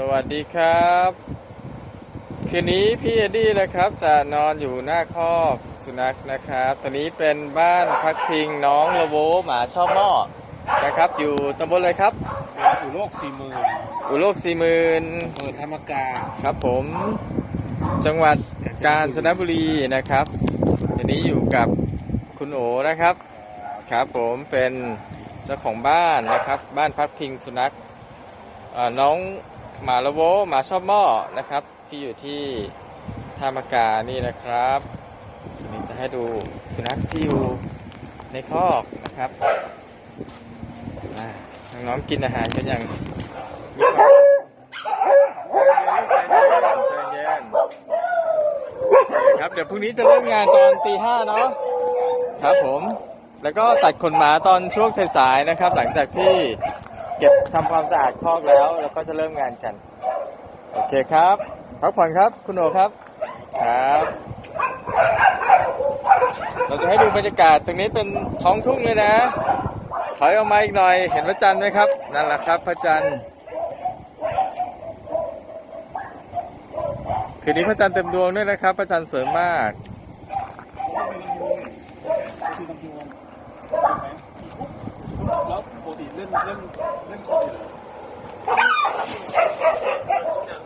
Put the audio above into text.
สวัสดีครับ คืนนี้พี่เอ็ดดี้นะครับจะนอนอยู่หน้าคอกสุนัขนะครับตอนนี้เป็นบ้านพักพิงน้องละโวหมาชอบหม้อนะครับ อยู่ตำบลอะไรครับอุโลกสี่หมื่นอุโลกสี่หมื่นเปิดธรรมกาครับผม จังหวัดกาญจนบุรีนะครับทีนี้อยู่กับคุณโอนะครับ ครับผมเป็นเจ้าของบ้านนะครับ บ้านพักพิงสุนัขเอ่อน้อง หมาละโวหมาชอบหม้อนะครับ ที่อยู่ที่ท่ามากานี่นะครับทีนี้จะให้ดูสุนัขที่อยู่ในคอกนะครับน้องๆกินอาหารกันอย่างมีความครับเดี๋ยวพรุ่งนี้จะเริ่มงานตอนตีห้าเนาะครับผม แล้วก็ตัดขนหมาตอนช่วงสายๆนะครับ หลังจากที่ เก็บทำความสะอาดคอกแล้ว แล้วก็จะเริ่มงานกัน โอเคครับพักผ่อนครับคุณโอครับครับ เราจะให้ดูบรรยากาศตรงนี้เป็นท้องทุ่งเลยนะถอยออกมาอีกหน่อย เห็นพระจันทร์ไหมครับ นั่นแหละครับพระจันทร์คืนนี้พระจันทร์เต็มดวงด้วยนะครับ พระจันทร์สวยมาก แล้วป